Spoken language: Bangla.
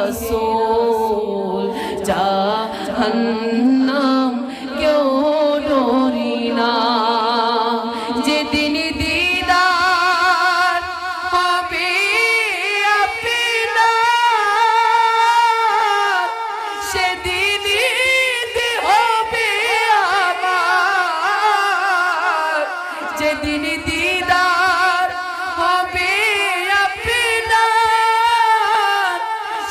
রসুল জাহান্নাম কেউ ডরি না। যেদিন দিদার হবে আপনার সেদিন হবে আমার। যেদিন দিদার